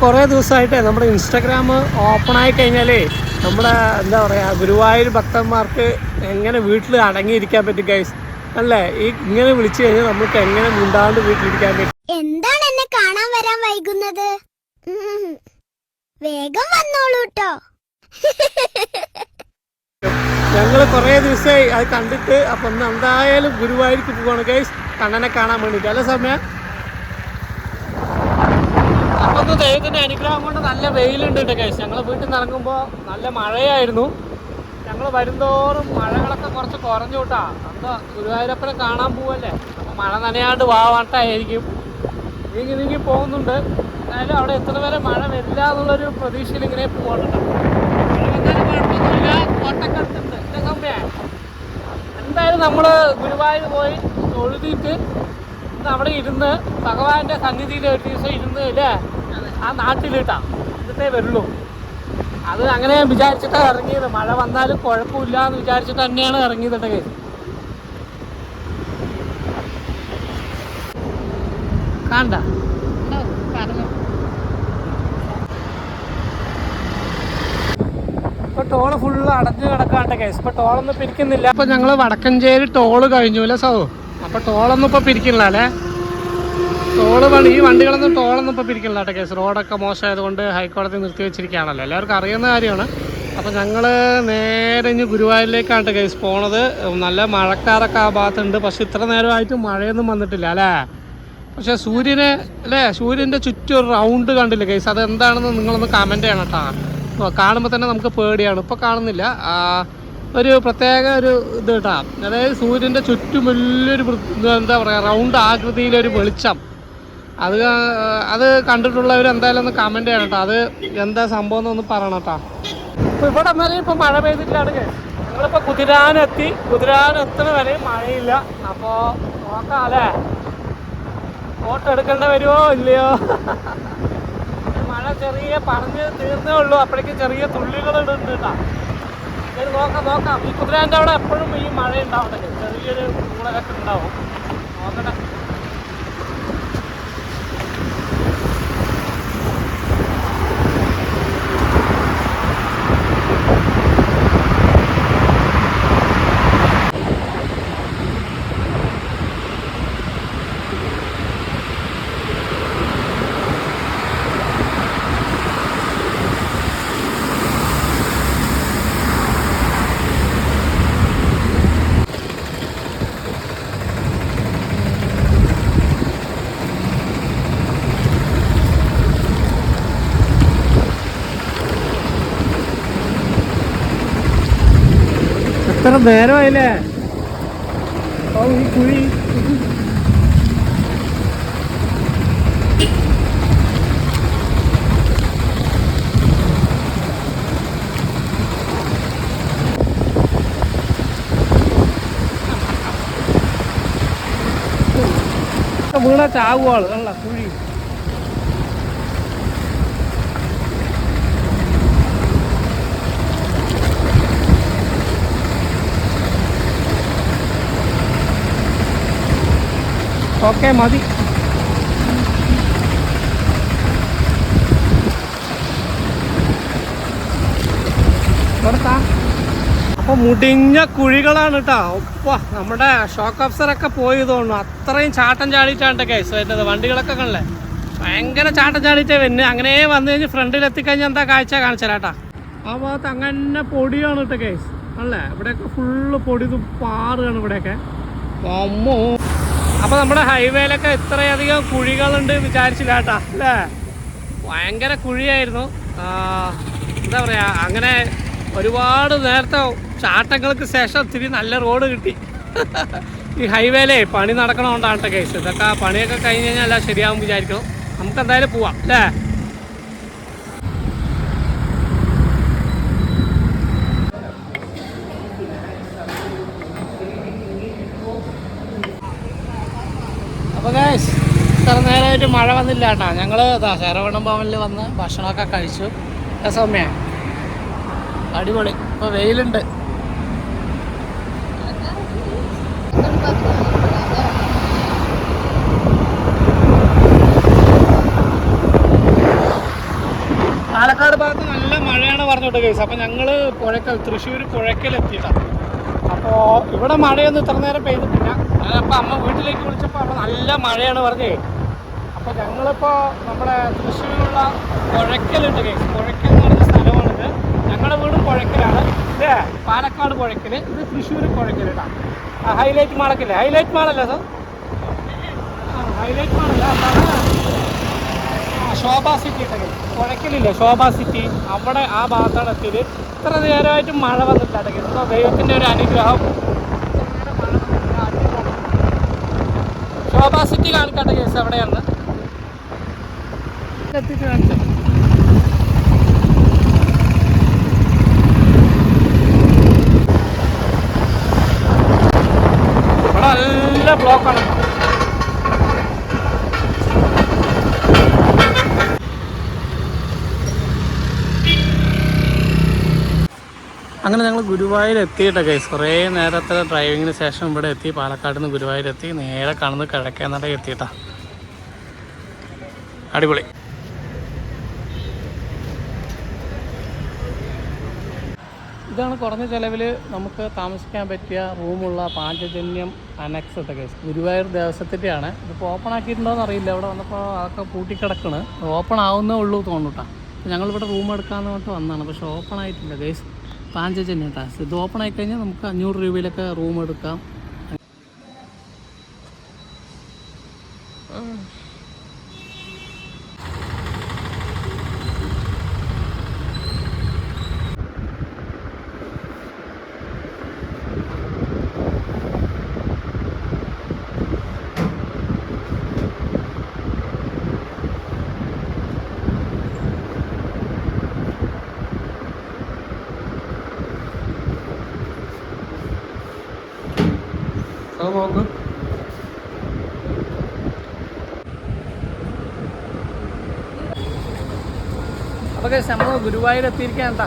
കുറേ ദിവസമായിട്ട് നമ്മുടെ ഇൻസ്റ്റാഗ്രാം ഓപ്പൺ ആയി കഴിഞ്ഞാലേ നമ്മുടെ എന്താ പറയുക ഗുരുവായൂർ ഭക്തന്മാർക്ക് എങ്ങനെ വീട്ടിൽ അടങ്ങിയിരിക്കാൻ പറ്റും ഗൈസ് അല്ലേ? ഈ ഇങ്ങനെ വിളിച്ചു കഴിഞ്ഞാൽ നമുക്ക് എങ്ങനെ മുണ്ടാണ്ട് വീട്ടിലിരിക്കാൻ പറ്റും? എന്താണ് എന്നെ കാണാൻ വരാൻ വൈകുന്നത്? വേഗം വന്നോളൂ കേട്ടോ ഞങ്ങൾ കുറേ ദിവസമായി അത് കണ്ടിട്ട് അപ്പം എന്തായാലും ഗുരുവായൂർക്ക് പോവാണ് ഗൈസ് കണ്ണനെ കാണാൻ വേണ്ടിയിട്ട് അല്ല സമയം? അപ്പൊ ദൈവത്തിന്റെ അനുഗ്രഹം കൊണ്ട് നല്ല വെയിലുണ്ട് കേട്ടോ കേസ് ഞങ്ങൾ വീട്ടിൽ നിന്ന് ഇറങ്ങുമ്പോൾ നല്ല മഴയായിരുന്നു. ഞങ്ങൾ വരുന്തോറും മഴകളൊക്കെ കുറച്ച് കുറഞ്ഞു കൂട്ടാ. അപ്പൊ ഗുരുവായൂരപ്പനെ കാണാൻ പോവല്ലേ? അപ്പൊ മഴ നനയാണ്ട് വാവാട്ടായിരിക്കും നീങ്ങി നീങ്ങി പോകുന്നുണ്ട്. എന്തായാലും അവിടെ എത്ര വരെ മഴ വരില്ല എന്നുള്ളൊരു പ്രതീക്ഷയിൽ ഇങ്ങനെ സംഭവം? എന്തായാലും നമ്മൾ ഗുരുവായൂർ പോയി തൊഴുതിയിട്ട് അവിടെ ഇരുന്ന് ഭഗവാന്റെ സന്നിധിയിൽ ഒരു ദിവസം ഇരുന്ന് ഇല്ലേ ആ നാട്ടിലിട്ടാ. എന്നിട്ടേ വരുള്ളൂ. അത് അങ്ങനെ വിചാരിച്ചിട്ടാണ് ഇറങ്ങിയത്. മഴ വന്നാലും കുഴപ്പമില്ല എന്ന് വിചാരിച്ചിട്ട് തന്നെയാണ് ഇറങ്ങിയത് കണ്ട? ടോൾ ഫുള്ള് അടഞ്ഞു കിടക്കാണ്ട കേസ് ഇപ്പൊ ടോളൊന്നും പിരിക്കുന്നില്ല. അപ്പൊ ഞങ്ങൾ വടക്കഞ്ചേരി ടോൾ കഴിഞ്ഞു അല്ലെ സോ അപ്പൊ ടോളൊന്നും ഇപ്പൊ പിരിക്കുന്നില്ല അല്ലേ? ടോൾ പണി ഈ വണ്ടികളൊന്നും ടോളൊന്നും ഇപ്പം പിരിക്കില്ല കേട്ടോ കേസ്. റോഡൊക്കെ മോശമായതുകൊണ്ട് ഹൈക്കോടതി നിർത്തി വെച്ചിരിക്കുകയാണല്ലോ. എല്ലാവർക്കും അറിയുന്ന കാര്യമാണ്. അപ്പോൾ ഞങ്ങൾ നേരെ ഇനി ഗുരുവായൂരിലേക്കാണ് കേസ് പോണത്. നല്ല മഴക്കാരൊക്കെ ആ ഭാഗത്തുണ്ട്. പക്ഷെ ഇത്ര നേരമായിട്ട് മഴയൊന്നും വന്നിട്ടില്ല അല്ലേ? പക്ഷേ സൂര്യനെ അല്ലേ? സൂര്യന്റെ ചുറ്റും ഒരു റൗണ്ട് കണ്ടില്ല കേസ്? അത് എന്താണെന്ന് നിങ്ങളൊന്ന് കമന്റ് ചെയ്യണം കേട്ടോ. കാണുമ്പോൾ തന്നെ നമുക്ക് പേടിയാണ്. ഇപ്പോൾ കാണുന്നില്ല. ഒരു പ്രത്യേക ഒരു ഇത് കേട്ടാ. അതായത് സൂര്യന്റെ ചുറ്റും വലിയൊരു എന്താ പറയുക റൗണ്ട് ആകൃതിയിലൊരു വെളിച്ചം. അത് അത് കണ്ടിട്ടുള്ളവർ എന്തായാലും ഒന്ന് കമന്റ് ചെയ്യണം കേട്ടോ അത് എന്താ സംഭവം എന്നൊന്ന് പറയണം കേട്ടോ ഇപ്പൊ ഇവിടെ വരെ ഇപ്പൊ മഴ പെയ്തിട്ടില്ലാണ് ഞങ്ങളിപ്പോ കുതിരാനെത്തി. കുതിരാനെത്തണ വരെ മഴയില്ല. അപ്പോ നോക്കാം അല്ലേ ഫോട്ടോ എടുക്കേണ്ട വരുമോ ഇല്ലയോ? മഴ ചെറിയ പറഞ്ഞ് തീർന്നേ ഉള്ളൂ. അപ്പോഴേക്കും ചെറിയ തുള്ളികൾ ഇടുന്നുണ്ട് കേട്ടോ നോക്കാം നോക്കാം. ഈ കുതിരാന്റെ അവിടെ എപ്പോഴും ഈ മഴ ഉണ്ടാവട്ടെ ചെറിയൊരു കൂളൊക്കെ ഉണ്ടാവും. നോക്കട്ടെ. നേരമായില്ലേ ഓ ഈ കുഴി വീണ ചാവുവാൾ അല്ല കുഴി. ഓക്കെ മതി. അപ്പൊ മുടിഞ്ഞ കുഴികളാണ് കേട്ടോ ഒപ്പ നമ്മുടെ ഷോക്ക് ഓഫീസറൊക്കെ പോയി തോന്നുന്നു. അത്രയും ചാട്ടം ചാടിയിട്ടാണ് കേസ് വരുന്നത്. വണ്ടികളൊക്കെ കണ്ടല്ലേ? ഭയങ്കര ചാട്ടം ചാടിയിട്ടേ വരുന്നത് അങ്ങനെ വന്നു കഴിഞ്ഞ് ഫ്രണ്ടിൽ എത്തിക്കഴിഞ്ഞാൽ എന്താ കാഴ്ച കാണിച്ചാലാട്ടാ ആ ഭാഗത്ത് അങ്ങനെ പൊടിയാണ് കേസ് അല്ലേ? ഇവിടെയൊക്കെ ഫുള്ള് പൊടി പാറുകയാണ് ഇവിടെയൊക്കെ. അമ്മോ അപ്പൊ നമ്മുടെ ഹൈവേയിലൊക്കെ ഇത്രയധികം കുഴികളുണ്ട് വിചാരിച്ചില്ല കേട്ടാ അല്ലേ? ഭയങ്കര കുഴിയായിരുന്നു. എന്താ പറയാ അങ്ങനെ ഒരുപാട് നേരത്തെ ചാട്ടങ്ങൾക്ക് ശേഷം തിരി നല്ല റോഡ് കിട്ടി. ഈ ഹൈവേയിലേ പണി നടക്കണോണ്ടാണ് കേസ് ഇതൊക്കെ പണിയൊക്കെ കഴിഞ്ഞ് കഴിഞ്ഞാൽ ശരിയാവും വിചാരിക്കണം നമുക്ക് എന്തായാലും പോവാം അല്ലേ അപ്പോൾ ഗൈസ് ഇത്ര മഴ വന്നില്ല കേട്ടോ. ഞങ്ങൾ ശരവണം ഭവനിൽ വന്ന് ഭക്ഷണമൊക്കെ കഴിച്ചു. സൗമ്യ. അടിപൊളി. ഇപ്പോൾ വെയിലുണ്ട്. പാലക്കാട് ഭാഗത്ത് നല്ല മഴയാണ് പറഞ്ഞോട്ട് കേസ് അപ്പോൾ ഞങ്ങൾ പുഴക്കൽ തൃശ്ശൂർ പുഴക്കൽ എത്തിയിട്ടാണ് അപ്പോൾ ഇവിടെ മഴയൊന്നും ഇത്ര നേരം പെയ്തിട്ടില്ല. അപ്പോൾ അമ്മ വീട്ടിലേക്ക് വിളിച്ചപ്പോൾ അപ്പൊ നല്ല മഴയാണ് പറഞ്ഞേ. അപ്പോൾ ഞങ്ങളിപ്പോൾ നമ്മുടെ തൃശ്ശൂരിലുള്ള പുഴക്കലുണ്ട് കേസ് പുഴക്കൽ എന്ന് പറഞ്ഞ സ്ഥലമാണിത്. ഞങ്ങളുടെ വീടും പുഴക്കലാണ് അല്ലേ പാലക്കാട് പുഴക്കൽ ഇത് തൃശ്ശൂർ പുഴക്കൽ ആ ഹൈലൈറ്റ് മാളൊക്കെ ഹൈലൈറ്റ് മാളല്ലേ സാർ ഹൈലൈറ്റ് മാളല്ല ശോഭ സിറ്റി കുഴക്കലില്ല ശോഭ സിറ്റി അവിടെ ആ ഭാഗത്താണ് എത്തിയത്. ഇത്ര നേരമായിട്ടും മഴ വന്നിട്ടില്ല എന്തോ ദൈവത്തിന്റെ ഒരു അനുഗ്രഹം. ശോഭ സിറ്റി കാണിക്കാട്ടെ കേസ് എവിടെയാണ് കാണിച്ചത് നല്ല ബ്ലോക്കാണ് അങ്ങനെ ഞങ്ങൾ ഗുരുവായൂർ എത്തിയിട്ടൊക്കെ ഗൈസ് കുറേ നേരത്തെ ഡ്രൈവിങ്ങിന് ശേഷം ഇവിടെ എത്തി. പാലക്കാട് നിന്ന് ഗുരുവായൂർ എത്തി നേരെ കാണുന്നത് കിഴക്കേനട എത്തിയിട്ടാണ് അടിപൊളി. ഇതാണ് കുറഞ്ഞ ചിലവിൽ നമുക്ക് താമസിക്കാൻ പറ്റിയ റൂമുള്ള പാഞ്ചജന്യം അനക്സ് ഒക്കെ കേസ് ഗുരുവായൂർ ദേവസ്വത്തിന്റെയാണ് ഇതിപ്പോൾ ഓപ്പൺ ആക്കിയിട്ടുണ്ടോയെന്ന് അറിയില്ല. ഇവിടെ വന്നപ്പോൾ അതൊക്കെ പൂട്ടിക്കിടക്കണ്. ഓപ്പൺ ആവുന്നേ ഉള്ളൂ തോന്നുട്ടാ ഞങ്ങളിവിടെ റൂം എടുക്കാമെന്ന് പറഞ്ഞിട്ട് വന്നതാണ്. പക്ഷേ ഓപ്പൺ ആയിട്ടില്ല കേസ് പാഞ്ചജന്യം ടാസ് ഇത് ഓപ്പൺ ആയിക്കഴിഞ്ഞാൽ നമുക്ക് അഞ്ഞൂറ് രൂപയിലൊക്കെ റൂം എടുക്കാം അത് നോക്ക് ഗുരുവായൂർ എത്തിയിരിക്കാൻ എന്താ എന്താ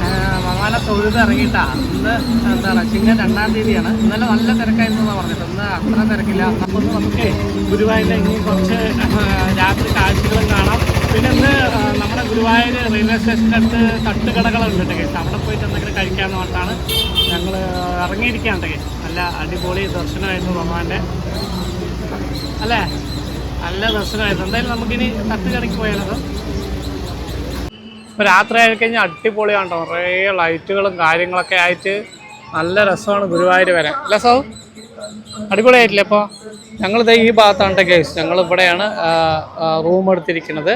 ഞങ്ങളങ്ങനെ ആ, ഭഗവാനെ തൊഴുത് ഇറങ്ങിയിട്ടാ. ഇന്ന് എന്താണ് ചിങ്ങ രണ്ടാം തീയതിയാണ്. ഇന്നലെ നല്ല തിരക്കായിരുന്നു പറഞ്ഞിട്ട് ഇന്ന് അത്ര തിരക്കില്ല. അപ്പോൾ നമുക്ക് ഗുരുവായൂരിലെ ഇനി കുറച്ച് രാത്രി കാഴ്ചകളും കാണാം. പിന്നെ ഇന്ന് നമ്മുടെ ഗുരുവായൂർ റെയിൽവേ സ്റ്റേഷന്റെ അടുത്ത് തട്ടുകടകളുണ്ട് കേട്ടോ അവിടെ പോയിട്ട് എന്തെങ്കിലും കഴിക്കാമെന്ന് പറഞ്ഞിട്ടാണ് ഞങ്ങൾ ഇറങ്ങിയിരിക്കുകയാണ് കേട്ടോ നല്ല അടിപൊളി ദർശനമായിരുന്നു ഭഗവാന്റെ. അല്ലേ? നല്ല ദർശനമായിരുന്നു. എന്തായാലും നമുക്കിനി തട്ടുകടയ്ക്ക് പോയാലോ ഇപ്പോൾ രാത്രി ആയി കഴിഞ്ഞാൽ അടിപൊളിയാണ് കേട്ടോ ലൈറ്റുകളും കാര്യങ്ങളൊക്കെ ആയിട്ട് നല്ല രസമാണ് ഗുരുവായൂർ വരെ. അല്ല സൗ? അടിപൊളിയായിട്ടില്ലേ അപ്പോൾ ഞങ്ങളിത് ഈ ഭാഗത്താണ് കേസ് ഞങ്ങൾ ഇവിടെയാണ് റൂം എടുത്തിരിക്കുന്നത്.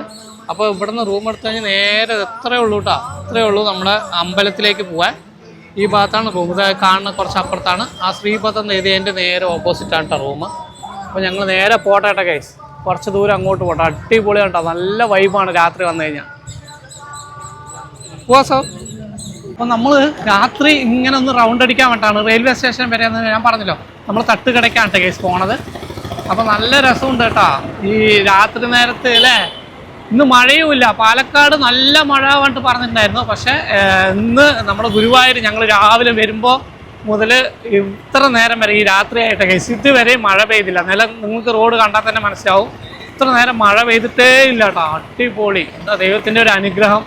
അപ്പോൾ ഇവിടുന്ന് റൂം എടുത്തു കഴിഞ്ഞാൽ നേരെ എത്രയേ ഉള്ളൂ കേട്ടോ അത്രയേ ഉള്ളൂ നമ്മുടെ അമ്പലത്തിലേക്ക് പോകാൻ ഈ ഭാഗത്താണ് റൂം ഇത് കാണുന്ന കുറച്ച് അപ്പുറത്താണ്. ആ ശ്രീപദം എഴുതിയതിന്റെ നേരെ ഓപ്പോസിറ്റാണ് കേട്ടോ റൂം അപ്പോൾ ഞങ്ങൾ നേരെ പോട്ടെ കേസ് കുറച്ച് ദൂരം അങ്ങോട്ട് പോട്ടെ. അടിപൊളിയാണ് കേട്ടോ നല്ല വൈബാണ് രാത്രി വന്നു കഴിഞ്ഞാൽ പോവാ സാർ. അപ്പോൾ നമ്മൾ രാത്രി ഇങ്ങനെ ഒന്ന് റൗണ്ട് അടിക്കാൻ വേണ്ടിയിട്ടാണ് റെയിൽവേ സ്റ്റേഷൻ വരെ എന്ന് ഞാൻ പറഞ്ഞല്ലോ. നമ്മൾ തട്ടുകടയ്ക്കാണ് കേസ് പോണത്. അപ്പോൾ നല്ല രസമുണ്ട് കേട്ടോ. ഈ രാത്രി നേരത്തെ അല്ലേ? ഇന്ന് മഴയുമില്ല പാലക്കാട് നല്ല മഴ പറഞ്ഞിട്ട് പറഞ്ഞിട്ടുണ്ടായിരുന്നു. പക്ഷെ ഇന്ന് നമ്മുടെ ഗുരുവായൂർ ഞങ്ങൾ രാവിലെ വരുമ്പോൾ മുതൽ ഇത്ര നേരം വരെ ഈ രാത്രിയായിട്ട് കേസ്. ഇതുവരെ മഴ പെയ്തില്ല. നില നിങ്ങൾക്ക് റോഡ് കണ്ടാൽ തന്നെ മനസ്സിലാവും. ഇത്ര നേരം മഴ പെയ്തിട്ടേ ഇല്ല കേട്ടോ. അടിപൊളി. എന്താ ദൈവത്തിന്റെ ഒരു അനുഗ്രഹം.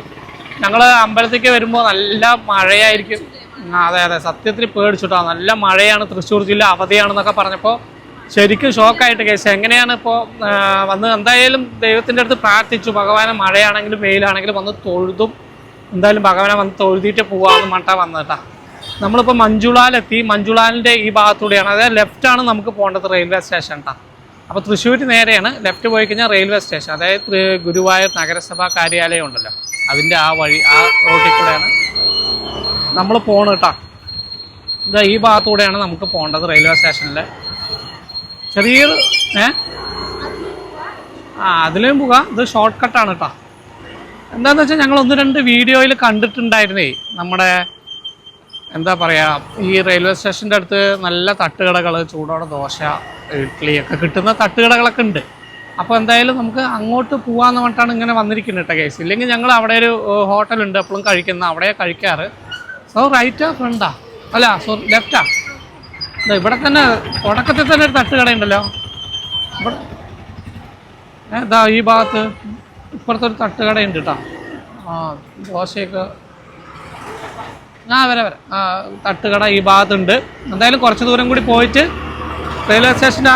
ഞങ്ങൾ അമ്പലത്തേക്ക് വരുമ്പോൾ നല്ല മഴയായിരിക്കും. അതെ അതെ. സത്യത്തിൽ പേടിച്ചിട്ടോ. നല്ല മഴയാണ്. തൃശ്ശൂർ ജില്ല അവധിയാണെന്നൊക്കെ പറഞ്ഞപ്പോൾ ശരിക്കും ഷോക്കായിട്ട് കേസ്. എങ്ങനെയാണ് ഇപ്പോൾ വന്ന് എന്തായാലും ദൈവത്തിന്റെ അടുത്ത് പ്രാർത്ഥിച്ചു. ഭഗവാനെ മഴയാണെങ്കിലും വെയിലാണെങ്കിലും വന്ന് തൊഴുതും. എന്തായാലും ഭഗവാനെ വന്ന് തൊഴുതിയിട്ട് പോകാമെന്ന് മട്ടാ വന്നിട്ടാ. നമ്മളിപ്പോൾ മഞ്ജുളാലെത്തി. മഞ്ജുളാലിന്റെ ഈ ഭാഗത്തൂടെയാണ്. അതായത് ലെഫ്റ്റാണ് നമുക്ക് പോകേണ്ടത് റെയിൽവേ സ്റ്റേഷൻ കേട്ടോ അപ്പോൾ തൃശ്ശൂർ നേരെയാണ് ലെഫ്റ്റ് പോയി കഴിഞ്ഞാൽ റെയിൽവേ സ്റ്റേഷൻ. അതായത് ഗുരുവായൂർ നഗരസഭാ കാര്യാലയം ഉണ്ടല്ലോ. അതിന്റെ ആ വഴി ആ റോട്ടിൽ കൂടെയാണ് നമ്മൾ പോണ് കേട്ടോ ഇതാ ഈ ഭാഗത്തൂടെയാണ് നമുക്ക് പോകേണ്ടത് റെയിൽവേ സ്റ്റേഷനിൽ ചെറിയൊരു ഏ? ആ അതിലേയും പോകാം. ഇത് ഷോർട്ട് കട്ടാണ് കേട്ടോ എന്താണെന്ന് വെച്ചാൽ ഞങ്ങൾ ഒന്ന് രണ്ട് വീഡിയോയിൽ കണ്ടിട്ടുണ്ടായിരുന്നേ. നമ്മുടെ എന്താ പറയുക ഈ റെയിൽവേ സ്റ്റേഷന്റെ അടുത്ത് നല്ല തട്ടുകടകൾ ചൂടോടെ ദോശ ഇഡ്ഡലി ഒക്കെ കിട്ടുന്ന തട്ടുകടകളൊക്കെ ഉണ്ട്. അപ്പോൾ എന്തായാലും നമുക്ക് അങ്ങോട്ട് പോകാമെന്ന് പറഞ്ഞിട്ടാണ് ഇങ്ങനെ വന്നിരിക്കുന്നത് കേട്ടോ കേസ് ഇല്ലെങ്കിൽ ഞങ്ങൾ അവിടെ ഒരു ഹോട്ടലുണ്ട് എപ്പോഴും കഴിക്കുന്ന അവിടെ കഴിക്കാറ്. സോ റൈറ്റാ ഫ്രണ്ടാ അല്ല സോറി ലെഫ്റ്റാ ഇവിടെ തന്നെ തുടക്കത്തിൽ തന്നെ ഒരു തട്ട് കടയുണ്ടല്ലോ. ഇവിടെ ഏ, ഈ ഭാഗത്ത് ഇപ്പുറത്തൊരു തട്ട് കടയുണ്ട് കേട്ടോ ആ ദോശയൊക്കെ. ആ വരാം വരാം. ആ തട്ടുകട ഈ ഭാഗത്തുണ്ട്. എന്തായാലും കുറച്ച് ദൂരം കൂടി പോയിട്ട് റെയിൽവേ സ്റ്റേഷന്റെ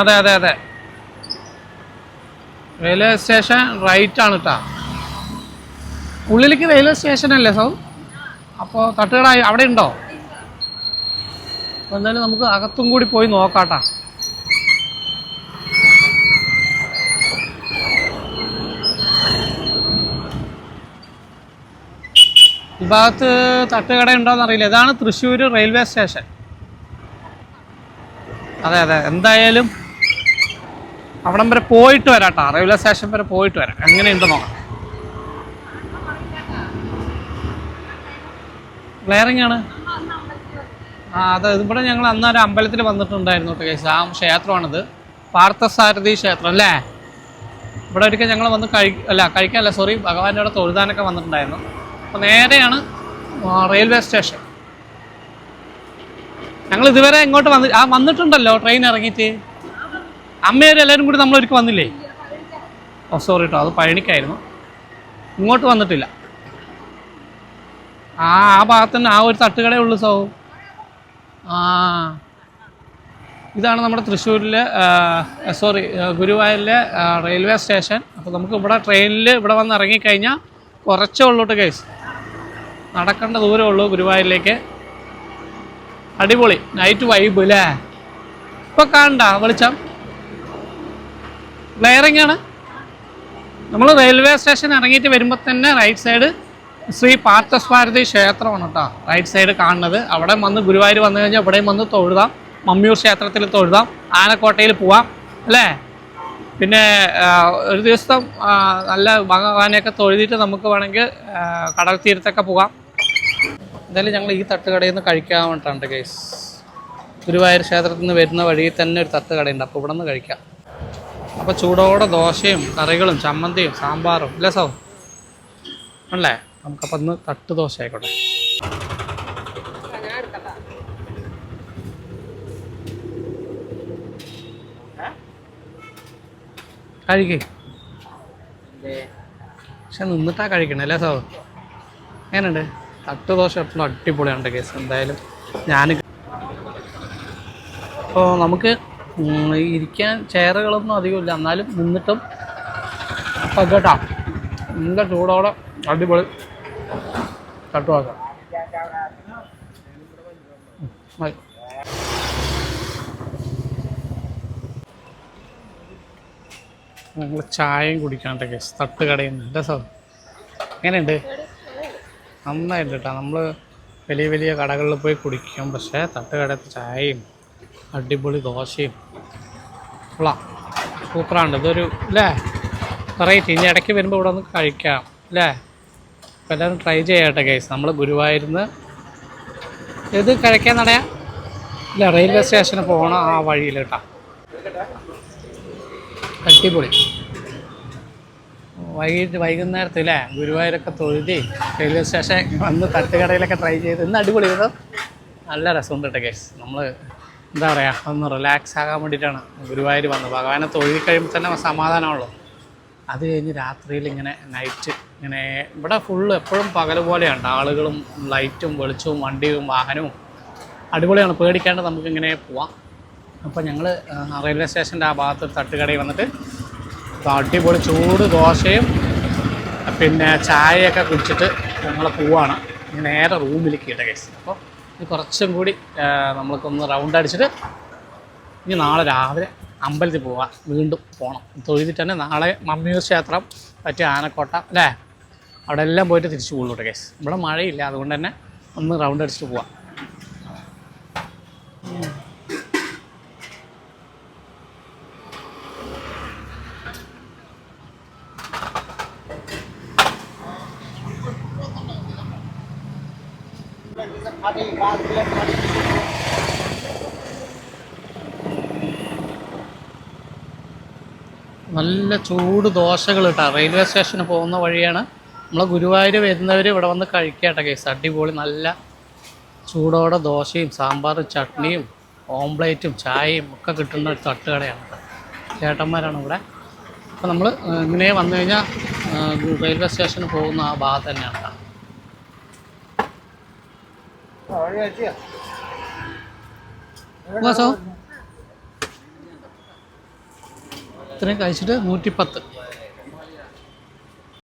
അതെ അതെ അതെ. റെയിൽവേ സ്റ്റേഷൻ റൈറ്റ് ആണ് കേട്ടോ ഉള്ളിലേക്ക് റെയിൽവേ സ്റ്റേഷൻ അല്ലേ സൗ? അപ്പോൾ തട്ടുകട അവിടെ ഉണ്ടോ? അപ്പോൾ എന്തായാലും നമുക്ക് അകത്തും കൂടി പോയി നോക്കാട്ടാ ഈ ഭാഗത്ത് തട്ടുകട ഉണ്ടോന്ന് അറിയില്ല. ഇതാണ് തൃശ്ശൂർ റെയിൽവേ സ്റ്റേഷൻ അതെ അതെ. എന്തായാലും അവിടം വരെ പോയിട്ട് വരാം കേട്ടോ. റെയിൽവേ സ്റ്റേഷൻ വരെ പോയിട്ട് വരാം. എങ്ങനെയുണ്ട് നോക്കാം. ക്ലിയറിംഗ് ആണ്. ആ അത് ഇവിടെ ഞങ്ങൾ അന്ന് ഒരു അമ്പലത്തിൽ വന്നിട്ടുണ്ടായിരുന്നു കേസ് ആ ക്ഷേത്രമാണിത്. പാർത്ഥസാരഥി ക്ഷേത്രം അല്ലേ? ഇവിടെ ഒരിക്കൽ ഞങ്ങൾ വന്ന് കഴി അല്ല കഴിക്കാനല്ല സോറി ഭഗവാന്റെ അവിടെ തൊഴുതാനൊക്കെ വന്നിട്ടുണ്ടായിരുന്നു. അപ്പോൾ നേരെയാണ് റെയിൽവേ സ്റ്റേഷൻ ഞങ്ങൾ ഇതുവരെ ഇങ്ങോട്ട് വന്ന് ആ വന്നിട്ടുണ്ടല്ലോ ട്രെയിൻ ഇറങ്ങിയിട്ട്. അമ്മയൊരു എല്ലാവരും കൂടി നമ്മൾ ഒരിക്കൽ വന്നില്ലേ? ഓ സോറി കേട്ടോ അത് പഴനിക്കായിരുന്നു. ഇങ്ങോട്ട് വന്നിട്ടില്ല. ആ ആ ഭാഗത്ത് തന്നെ ആ ഒരു തട്ടുകടേ ഉള്ളു സോ. ആ. ഇതാണ് നമ്മുടെ തൃശ്ശൂരിലെ സോറി ഗുരുവായൂരിലെ റെയിൽവേ സ്റ്റേഷൻ അപ്പോൾ നമുക്ക് ഇവിടെ ട്രെയിനിൽ ഇവിടെ വന്ന് ഇറങ്ങിക്കഴിഞ്ഞാൽ കുറച്ചേ ഉള്ളൂട്ട് കേസ് നടക്കേണ്ട ദൂരമേ ഉള്ളൂ ഗുരുവായൂരിലേക്ക്. അടിപൊളി. നൈറ്റ് വൈബ് അല്ലേ ഇപ്പോൾ കാണണ്ട വെളിച്ചം? ഗ്ലെയറിംഗ് ആണ് നമ്മൾ റെയിൽവേ സ്റ്റേഷൻ ഇറങ്ങിയിട്ട് വരുമ്പോൾ തന്നെ റൈറ്റ് സൈഡ് ശ്രീ പാർത്ഥസ്വാരഥി ക്ഷേത്രമാണ് കേട്ടോ റൈറ്റ് സൈഡ് കാണുന്നത്. അവിടെ വന്ന് ഗുരുവായൂർ വന്നു കഴിഞ്ഞാൽ ഇവിടെയും വന്ന് തൊഴുതാം. മമ്മിയൂർ ക്ഷേത്രത്തിൽ തൊഴുതാം. ആനക്കോട്ടയിൽ പോവാം. അല്ലേ? പിന്നെ ഒരു ദിവസം നല്ല ഭഗവാനെയൊക്കെ തൊഴുതിയിട്ട് നമുക്ക് വേണമെങ്കിൽ കടൽ തീരത്തൊക്കെ പോകാം. എന്തായാലും ഞങ്ങൾ ഈ തട്ടുകടയിൽ നിന്ന് കഴിക്കാൻ വേണ്ടിയിട്ടുണ്ട് കേസ് ഗുരുവായൂർ ക്ഷേത്രത്തിൽ നിന്ന് വരുന്ന വഴിയിൽ തന്നെ ഒരു തട്ടുകടയുണ്ട് അപ്പോൾ ഇവിടെ നിന്ന് കഴിക്കാം. അപ്പോൾ ചൂടോടെ ദോശയും കറികളും ചമ്മന്തിയും സാമ്പാറും അല്ലേ സൗ? അല്ലേ? നമുക്കപ്പോൾ ഇന്ന് തട്ട് ദോശ ആയിക്കോട്ടെ കഴിക്കേ. പക്ഷെ നിന്നിട്ടാ കഴിക്കണേ അല്ലേ സാവ് എങ്ങനെയുണ്ട്? തട്ട് ദോശ എപ്പോഴും അടിപൊളിയാണ് കേസ്. എന്തായാലും ഞാൻ അപ്പോൾ നമുക്ക് ഇരിക്കാൻ ചെയറുകളൊന്നും അധികമില്ല. എന്നാലും നിന്നിട്ടും പകട്ടാ. കേട്ടോ നല്ല ചൂടോടെ അടിപൊളി തട്ടുവാക്കാം ഞങ്ങൾ ചായയും കുടിക്കാണ്ട് കേസ് തട്ടുകടയിൽ നിന്ന്. സാർ എങ്ങനെയുണ്ട്? നന്നായിട്ട് കേട്ടോ നമ്മൾ വലിയ വലിയ കടകളിൽ പോയി കുടിക്കും. പക്ഷേ തട്ടുകടത്തെ ചായയും അടിപൊളി ദോശയും. ഉള്ള സൂപ്പറാണ്. ഇതൊരു അല്ലേ വെറൈറ്റി ഇനി ഇടയ്ക്ക് വരുമ്പോൾ ഇവിടെ ഒന്ന് കഴിക്കാം അല്ലേ അപ്പോൾ എല്ലാവരും ട്രൈ ചെയ്യട്ടെ കേസ് നമ്മൾ ഗുരുവായൂരിന്ന് ഇത് കഴിക്കാൻ നടയാ? ഇല്ല റെയിൽവേ സ്റ്റേഷന് പോകണം ആ വഴിയിൽ കേട്ടാ. അടിപൊളി. വൈകിട്ട് വൈകുന്നേരത്ത് അല്ലേ ഗുരുവായൂരൊക്കെ തൊഴുതി റെയിൽവേ സ്റ്റേഷൻ വന്ന് തട്ടുകടയിലൊക്കെ ട്രൈ ചെയ്ത്. ഇന്ന് അടിപൊളി ഇത് നല്ല രസമുണ്ട് കേട്ടോ കേസ് നമ്മൾ എന്താ പറയുക ഒന്ന് റിലാക്സ് ആകാൻ വേണ്ടിയിട്ടാണ് ഗുരുവായൂർ വന്നത്. ഭഗവാനെ തൊഴുതി കഴിയുമ്പോൾ തന്നെ സമാധാനമുള്ളൂ അത് കഴിഞ്ഞ് രാത്രിയിൽ ഇങ്ങനെ നൈറ്റ് ഇങ്ങനെ ഇവിടെ ഫുള്ള് എപ്പോഴും പകൽ പോലെയാണ് ആളുകളും ലൈറ്റും വെളിച്ചവും വണ്ടിയും വാഹനവും. അടിപൊളിയാണ്. പേടിക്കാണ്ട് നമുക്കിങ്ങനെ പോവാം. അപ്പോൾ ഞങ്ങൾ റെയിൽവേ സ്റ്റേഷന്റെ ആ ഭാഗത്ത് തട്ടുകടയിൽ വന്നിട്ട് അടിപൊളി ചൂട് ദോശയും പിന്നെ ചായയൊക്കെ കുടിച്ചിട്ട് ഞങ്ങൾ പോവാണ്. നേരെ റൂമിലേക്ക് ഇട്ട കേസ് അപ്പോൾ കുറച്ചും കൂടി നമ്മൾക്കൊന്ന് റൗണ്ട് അടിച്ചിട്ട് ഇനി നാളെ രാവിലെ അമ്പലത്തിൽ പോവാം. വീണ്ടും പോകണം തൊഴുതിട്ട് തന്നെ നാളെ മമ്മിയൂർ ക്ഷേത്രം പറ്റിയ ആനക്കോട്ട അല്ലേ? അവിടെ എല്ലാം പോയിട്ട് തിരിച്ചു പോകുള്ളൂ കേസ് ഇവിടെ മഴയില്ല അതുകൊണ്ട് തന്നെ ഒന്ന് റൗണ്ട് അടിച്ചിട്ട് പോവാം. നല്ല ചൂട് ദോശകൾ കേട്ടോ റെയിൽവേ സ്റ്റേഷന് പോകുന്ന വഴിയാണ് നമ്മളെ ഗുരുവായൂർ വരുന്നവർ ഇവിടെ വന്ന് കഴിക്കട്ടെ കേസ് അടിപൊളി നല്ല ചൂടോടെ ദോശയും സാമ്പാറും ചട്നിയും ഓംപ്ലേറ്റും ചായയും ഒക്കെ കിട്ടുന്ന ഒരു തട്ടുകടയാണ് ചേട്ടന്മാരാണ് ഇവിടെ. അപ്പോൾ നമ്മൾ ഇങ്ങനെ വന്നു കഴിഞ്ഞാൽ റെയിൽവേ സ്റ്റേഷന് പോകുന്ന ആ ഭാഗത്ത് തന്നെയാണ് കേട്ടോ വാസോ ഇത്രയും കഴിച്ചിട്ട് നൂറ്റിപ്പത്ത്.